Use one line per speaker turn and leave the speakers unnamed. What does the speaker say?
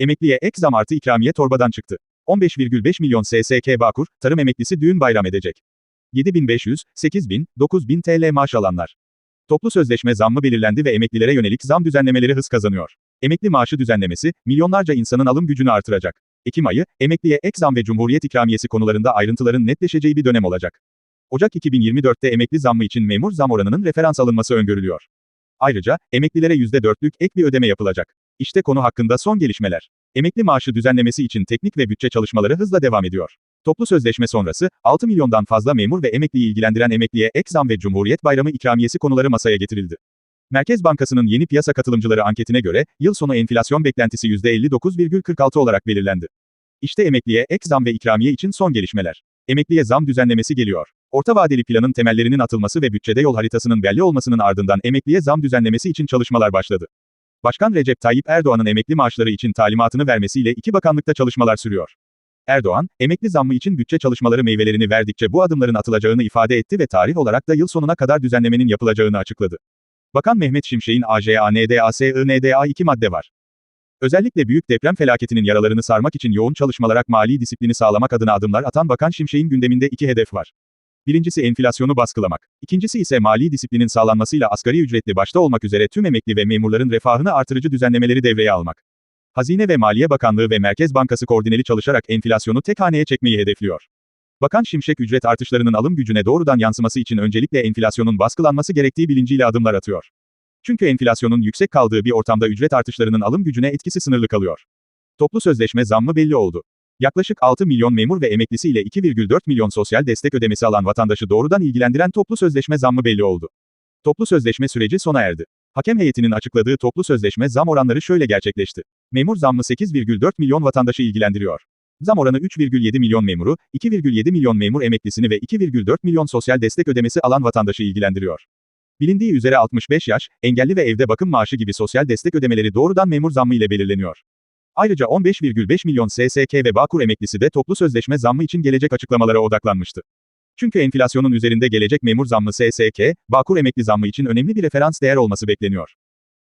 Emekliye ek zam artı ikramiye torbadan çıktı. 15,5 milyon SSK Bağkur, tarım emeklisi düğün bayram edecek. 7500, 8000, 9000 TL maaş alanlar. Toplu sözleşme zammı belirlendi ve emeklilere yönelik zam düzenlemeleri hız kazanıyor. Emekli maaşı düzenlemesi, milyonlarca insanın alım gücünü artıracak. Ekim ayı, emekliye ek zam ve Cumhuriyet ikramiyesi konularında ayrıntıların netleşeceği bir dönem olacak. Ocak 2024'te emekli zammı için memur zam oranının referans alınması öngörülüyor. Ayrıca, emeklilere %4'lük ek bir ödeme yapılacak. İşte konu hakkında son gelişmeler. Emekli maaşı düzenlemesi için teknik ve bütçe çalışmaları hızla devam ediyor. Toplu sözleşme sonrası, 6 milyondan fazla memur ve emekliyi ilgilendiren emekliye ek zam ve Cumhuriyet Bayramı ikramiyesi konuları masaya getirildi. Merkez Bankası'nın yeni piyasa katılımcıları anketine göre, yıl sonu enflasyon beklentisi %59,46 olarak belirlendi. İşte emekliye ek zam ve ikramiye için son gelişmeler. Emekliye zam düzenlemesi geliyor. Orta vadeli planın temellerinin atılması ve bütçede yol haritasının belli olmasının ardından emekliye zam düzenlemesi için çalışmalar başladı. Başkan Recep Tayyip Erdoğan'ın emekli maaşları için talimatını vermesiyle iki bakanlıkta çalışmalar sürüyor. Erdoğan, emekli zammı için bütçe çalışmaları meyvelerini verdikçe bu adımların atılacağını ifade etti ve tarih olarak da yıl sonuna kadar düzenlemenin yapılacağını açıkladı. Bakan Mehmet Şimşek'in AJANDASINDA 2 madde var. Özellikle büyük deprem felaketinin yaralarını sarmak için yoğun çalışmalara mali disiplini sağlamak adına adımlar atan Bakan Şimşek'in gündeminde iki hedef var. Birincisi enflasyonu baskılamak. İkincisi ise mali disiplinin sağlanmasıyla asgari ücretli başta olmak üzere tüm emekli ve memurların refahını artırıcı düzenlemeleri devreye almak. Hazine ve Maliye Bakanlığı ve Merkez Bankası koordineli çalışarak enflasyonu tek haneye çekmeyi hedefliyor. Bakan Şimşek ücret artışlarının alım gücüne doğrudan yansıması için öncelikle enflasyonun baskılanması gerektiği bilinciyle adımlar atıyor. Çünkü enflasyonun yüksek kaldığı bir ortamda ücret artışlarının alım gücüne etkisi sınırlı kalıyor. Toplu sözleşme zammı belli oldu. Yaklaşık 6 milyon memur ve emeklisi ile 2,4 milyon sosyal destek ödemesi alan vatandaşı doğrudan ilgilendiren toplu sözleşme zammı belli oldu. Toplu sözleşme süreci sona erdi. Hakem heyetinin açıkladığı toplu sözleşme zam oranları şöyle gerçekleşti. Memur zammı 8,4 milyon vatandaşı ilgilendiriyor. Zam oranı 3,7 milyon memuru, 2,7 milyon memur emeklisini ve 2,4 milyon sosyal destek ödemesi alan vatandaşı ilgilendiriyor. Bilindiği üzere 65 yaş, engelli ve evde bakım maaşı gibi sosyal destek ödemeleri doğrudan memur zammı ile belirleniyor. Ayrıca 15,5 milyon SSK ve Bağkur emeklisi de toplu sözleşme zammı için gelecek açıklamalara odaklanmıştı. Çünkü enflasyonun üzerinde gelecek memur zammı SSK, Bağkur emekli zammı için önemli bir referans değer olması bekleniyor.